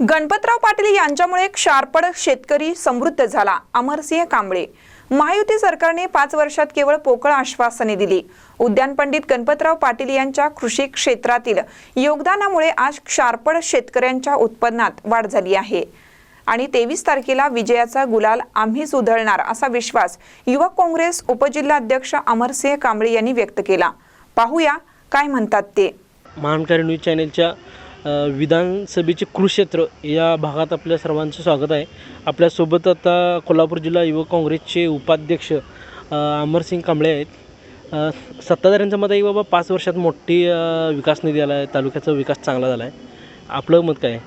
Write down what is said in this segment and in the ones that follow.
गणपतराव पाटील यांच्यामुळे क्षारपड शेतकरी समृद्ध झाला. अमरसिंह कांबळे. महायुती सरकारने पाच वर्षात केवळ पोकळ आश्वासने दिली. उद्यान पंडित गणपतराव पाटील यांच्या कृषी क्षेत्रातील योगदानामुळे आज क्षारपड शेतकऱ्यांच्या उत्पन्नात वाढ झाली आहे. आणि तेवीस तारखेला विजयाचा गुलाल आम्हीच उधळणार असा विश्वास युवक काँग्रेस उपजिल्हाध्यक्ष अमरसिंह कांबळे यांनी व्यक्त केला. पाहूया काय म्हणतात ते. महानकारी न्यूज चॅनेलच्या विधानसभेचे कुरुक्षेत्र या भागात आपल्या सर्वांचं स्वागत आहे. आपल्यासोबत आता कोल्हापूर जिल्हा युवक काँग्रेसचे उपाध्यक्ष अमरसिंग कांबळे आहेत. सत्ताधाऱ्यांचं मत आहे की बाबा पाच वर्षात मोठी विकास निधी आला आहे तालुक्याचा विकास चांगला झाला आहे आपलं मत काय आहे?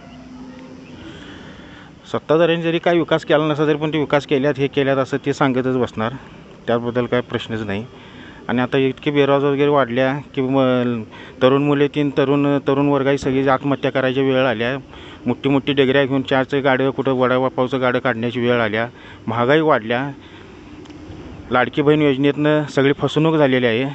सत्ताधाऱ्यांनी जरी काय विकास केला नसला तरी पण ते विकास केल्यात हे केल्यात असं ते सांगतच बसणार. त्याबद्दल काय प्रश्नच नाही. आणि आता इतके बेरोजगार वगैरे वाढल्या की मग तरुण मुले तीन तरुण तरुण वर्गाही सगळी आत्महत्या करायची वेळ आल्या मोठी मोठी डेगऱ्या घेऊन चारचं गाडं कुठं वडापावचं गाडं काढण्याची वेळ आल्या महागाई वाढल्या. लाडकी बहीण योजनेतनं सगळी फसवणूक झालेली आहे.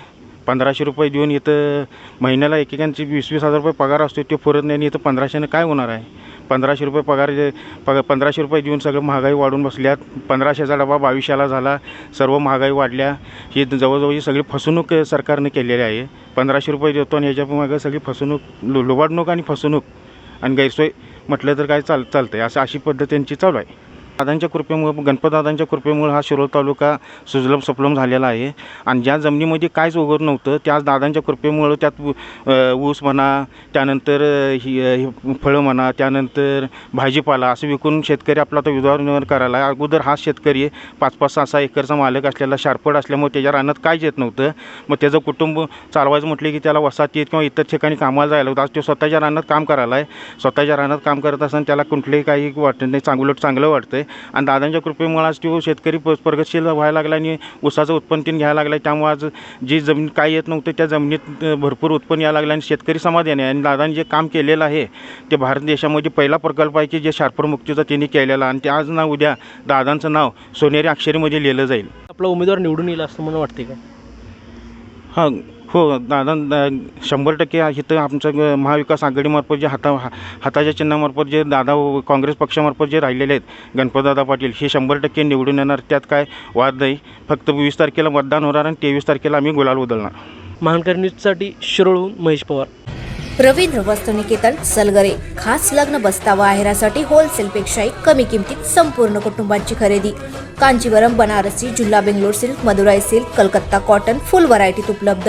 पंधराशे रुपये देऊन इथं महिन्याला एकेकांची वीस वीस हजार रुपये पगार असतो ते पुरत नाही आणि इथं पंधराशेनं काय होणार आहे? पंधराशे रुपये पगार जे पग पंधराशे रुपये देऊन सगळं महागाई वाढून बसल्यात. पंधराशेचा डबा बावीसशेला झाला. सर्व महागाई वाढल्या. ही जवळजवळ ही सगळी फसवणूक सरकारनं केलेली आहे. पंधराशे रुपये देतो आणि ह्याच्या मागं सगळी फसवणूक लु लुबाडणूक आणि फसवणूक आणि गैरसोय म्हटलं तर काय चाल चालतं आहे असं अशी पद्धत त्यांची चालू आहे. दादांच्या कृपेमुळं गणपतदादांच्या कृपेमुळं हा शिरोळ तालुका सुजलम सफलम झालेला आहे. आणि ज्या जमिनीमध्ये काहीच उघड नव्हतं त्याच दादांच्या कृपेमुळं त्यात ऊस म्हणा त्यानंतर ही फळं म्हणा त्यानंतर भाजीपाला असं विकून शेतकरी आपला आता उदरनिर्वाह करायला आहे. अगोदर हा शेतकरी पाच पाच सहा सहा एकरचा मालक असलेला शारपड असल्यामुळे त्याच्या रानात काहीच येत नव्हतं. मग त्याचं कुटुंब चालवायचं म्हटलं की त्याला वसाहतीत किंवा इतर ठिकाणी कामाला जायला होतं. आज तो स्वतःच्या रानात काम करायला आहे. स्वतःच्या रानात काम करत असताना त्याला कुठलंही काही वाटत नाही. चांगलं चांगलं वाटतं आणि दादांच्या कृपेमुळे आज तो शेतकरी प- प्रगतशील व्हायला लागला आणि ऊसाचं उत्पन्न तीन घ्यायला लागला. त्यामुळे आज जी जमीन काय येत नव्हतं त्या जमिनीत भरपूर उत्पन्न यायला लागलं आणि शेतकरी समाधानी आहे आणि दादांनी जे काम केलेलं आहे ते भारत देशामध्ये पहिला प्रकल्प आहे की जे शार्पर मुक्तीचा त्यांनी केलेला आणि ते आज ना उद्या दादांचं नाव सोनेरी अक्षरीमध्ये लिहिलं जाईल. आपला उमेदवार निवडून येईल असं मला वाटते का? हां हो दादा शंभर टक्के इथं आमचं ग- महाविकास आघाडीमार्फत जे हाता हा- हाताच्या चिन्हामार्फत जे दादा काँग्रेस पक्षामार्फत जे राहिलेले आहेत गणपतदादा पाटील हे शंभर टक्के निवडून येणार. त्यात काय वाद नाही. फक्त वीस तारखेला मतदान होणार आणि तेवीस तारखेला आम्ही गुलाल उधळणार. महानकारी न्यूजसाठी शिरोळहून महेश पवार. रवींद्र वस्त्रनिकेतन सलगरे खास लग्न बसता व आहेरासाठी होलसेलपेक्षाही कमी किमतीत संपूर्ण कुटुंबांची खरेदी. Kanjeevaram Banarasi जुल्ला Bangalore silk Madurai silk Calcutta cotton full व्हरायटीत उपलब्ध.